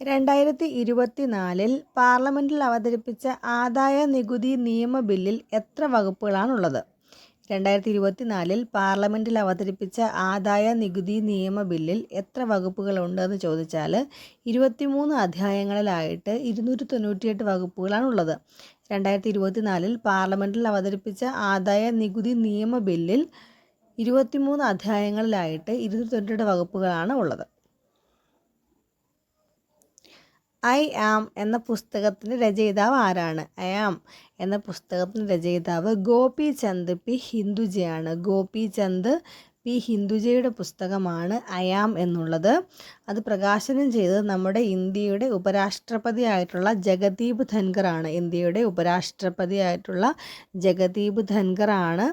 രണ്ടായിരത്തി ഇരുപത്തിനാലിൽ പാർലമെന്റിൽ അവതരിപ്പിച്ച ആദായ നികുതി നിയമ ബില്ലിൽ എത്ര വകുപ്പുകളാണുള്ളത്? രണ്ടായിരത്തി ഇരുപത്തിനാലിൽ പാർലമെന്റിൽ അവതരിപ്പിച്ച ആദായ നികുതി നിയമ ബില്ലിൽ എത്ര വകുപ്പുകളുണ്ടെന്ന് ചോദിച്ചാൽ ഇരുപത്തിമൂന്ന് അധ്യായങ്ങളിലായിട്ട് ഇരുന്നൂറ്റി തൊണ്ണൂറ്റിയെട്ട് വകുപ്പുകളാണുള്ളത്. രണ്ടായിരത്തി ഇരുപത്തിനാലിൽ പാർലമെന്റിൽ അവതരിപ്പിച്ച ആദായ നികുതി നിയമ ബില്ലിൽ ഇരുപത്തിമൂന്ന് അധ്യായങ്ങളിലായിട്ട് ഇരുന്നൂറ്റി തൊണ്ണൂറ്റിയെട്ട് വകുപ്പുകളാണ് ഉള്ളത്. ഐ ആം എന്ന പുസ്തകത്തിന്റെ രചയിതാവ് ആരാണ്? ഐ ആം എന്ന പുസ്തകത്തിന്റെ രചയിതാവ് ഗോപി ചന്ദ് പി ഹിന്ദുജയാണ്. ഗോപി ചന്ദ് പി ഹിന്ദുജയുടെ പുസ്തകമാണ് അയാം എന്നുള്ളത്. അത് പ്രകാശനം ചെയ്തത് നമ്മുടെ ഇന്ത്യയുടെ ഉപരാഷ്ട്രപതി ആയിട്ടുള്ള ജഗദീപ് ധൻഖറാണ്. ഇന്ത്യയുടെ ഉപരാഷ്ട്രപതി ആയിട്ടുള്ള ജഗദീപ് ധൻഖറാണ്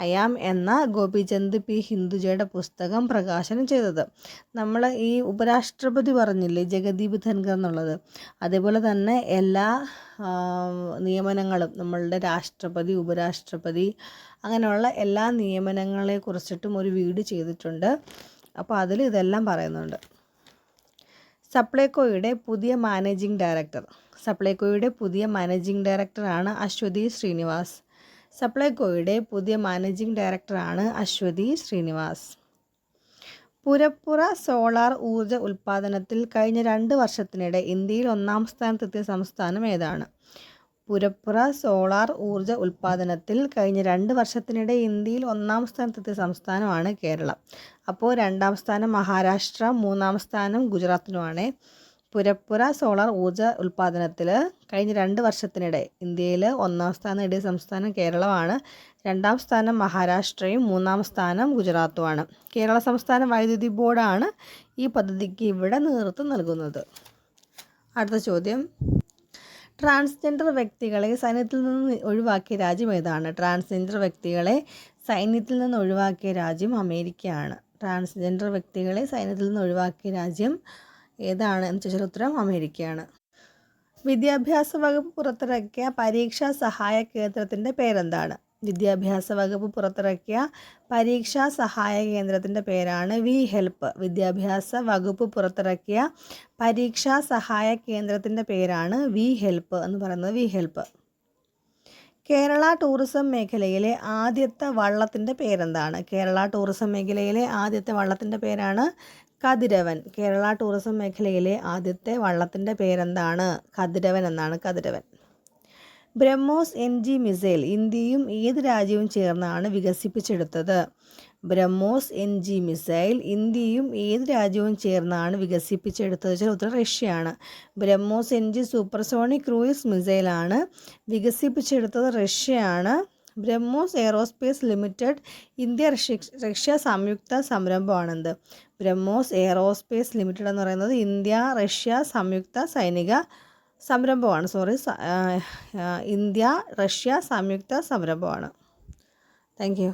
അയാം എന്ന ഗോപിചന്ദ് പി ഹിന്ദുജയുടെ പുസ്തകം പ്രകാശനം ചെയ്തത്. നമ്മൾ ഈ ഉപരാഷ്ട്രപതി പറഞ്ഞില്ലേ ജഗദീപ് ധൻഖർ എന്നുള്ളത്? അതേപോലെ തന്നെ എല്ലാ നിയമനങ്ങളും നമ്മളുടെ രാഷ്ട്രപതി ഉപരാഷ്ട്രപതി അങ്ങനെയുള്ള എല്ലാ നിയമനങ്ങളെ കുറിച്ചിട്ടും ഒരു വീട് ചെയ്തിട്ടുണ്ട്. അപ്പോൾ അതിൽ ഇതെല്ലാം പറയുന്നുണ്ട്. സപ്ലൈകോയുടെ പുതിയ മാനേജിംഗ് ഡയറക്ടർ. സപ്ലൈകോയുടെ പുതിയ മാനേജിംഗ് ഡയറക്ടറാണ് അശ്വതി ശ്രീനിവാസ്. സപ്ലൈകോയുടെ പുതിയ മാനേജിംഗ് ഡയറക്ടറാണ് അശ്വതി ശ്രീനിവാസ്. പുരപ്പുറ സോളാർ ഊർജ ഉൽപ്പാദനത്തിൽ കഴിഞ്ഞ രണ്ട് വർഷത്തിനിടെ ഇന്ത്യയിൽ ഒന്നാം സ്ഥാനത്തെത്തിയ സംസ്ഥാനം ഏതാണ്? പുരപ്പുറ സോളാർ ഊർജ ഉൽപ്പാദനത്തിൽ കഴിഞ്ഞ രണ്ട് വർഷത്തിനിടെ ഇന്ത്യയിൽ ഒന്നാം സ്ഥാനത്തെത്തിയ സംസ്ഥാനമാണ് കേരളം. അപ്പോൾ രണ്ടാം സ്ഥാനം മഹാരാഷ്ട്ര മൂന്നാം സ്ഥാനം ഗുജറാത്തിനുമാണ്. പുരപ്പുര സോളാർ ഊർജ ഉൽപ്പാദനത്തിൽ കഴിഞ്ഞ രണ്ട് വർഷത്തിനിടെ ഇന്ത്യയിൽ ഒന്നാം സ്ഥാനം നേടിയ സംസ്ഥാനം കേരളമാണ്. രണ്ടാം സ്ഥാനം മഹാരാഷ്ട്രയും മൂന്നാം സ്ഥാനം ഗുജറാത്തുമാണ്. കേരള സംസ്ഥാന വൈദ്യുതി ബോർഡാണ് ഈ പദ്ധതിക്ക് ഇവിടെ നേതൃത്വം നൽകുന്നത്. അടുത്ത ചോദ്യം. ട്രാൻസ്ജെൻഡർ വ്യക്തികളെ സൈന്യത്തിൽ നിന്ന് ഒഴിവാക്കിയ രാജ്യം ഏതാണ്? ട്രാൻസ്ജെൻഡർ വ്യക്തികളെ സൈന്യത്തിൽ നിന്ന് ഒഴിവാക്കിയ രാജ്യം അമേരിക്കയാണ്. ട്രാൻസ്ജെൻഡർ വ്യക്തികളെ സൈന്യത്തിൽ നിന്ന് ഒഴിവാക്കിയ രാജ്യം ഏതാണ് എന്ന് ചോദിച്ചാൽ ഉത്തരം അമേരിക്കയാണ്. വിദ്യാഭ്യാസ വകുപ്പ് പുറത്തിറക്കിയ പരീക്ഷാ സഹായ കേന്ദ്രത്തിന്റെ പേരെന്താണ്? വിദ്യാഭ്യാസ വകുപ്പ് പുറത്തിറക്കിയ പരീക്ഷാ സഹായ കേന്ദ്രത്തിന്റെ പേരാണ് വി ഹെൽപ്പ്. വിദ്യാഭ്യാസ വകുപ്പ് പുറത്തിറക്കിയ പരീക്ഷാ സഹായ കേന്ദ്രത്തിന്റെ പേരാണ് വി ഹെൽപ്പ് എന്ന് പറയുന്നത് വി ഹെൽപ്പ്. കേരള ടൂറിസം മേഖലയിലെ ആദ്യത്തെ വള്ളത്തിന്റെ പേരെന്താണ്? കേരള ടൂറിസം മേഖലയിലെ ആദ്യത്തെ വള്ളത്തിന്റെ പേരാണ് കതിരവൻ കേരള ടൂറിസം മേഖലയിലെ ആദ്യത്തെ വള്ളത്തിന്റെ പേരെന്താണ്? കതിരവൻ എന്നാണ് Kathiravan. BrahMos N G missile ഇന്ത്യയും ഏത് രാജ്യവും ചേർന്നാണ് വികസിപ്പിച്ചെടുത്തത്? ബ്രഹ്മോസ് എൻ ജി മിസൈൽ ഇന്ത്യയും ഏത് രാജ്യവും ചേർന്നാണ് വികസിപ്പിച്ചെടുത്തത്? വെച്ചാൽ ഉത്തരം റഷ്യയാണ്. BrahMos N G supersonic cruise മിസൈലാണ് വികസിപ്പിച്ചെടുത്തത് റഷ്യയാണ്. BrahMos aerospace limited India Russia സംയുക്ത സംരംഭമാണെന്ത്? ബ്രഹ്മോസ് എയറോസ്പേസ് ലിമിറ്റഡ് എന്ന് പറയുന്നത് ഇന്ത്യ റഷ്യ സംയുക്ത സൈനിക സംരംഭമാണ്. സോറി ഇന്ത്യ റഷ്യ സംയുക്ത സംരംഭമാണ്. Thank you.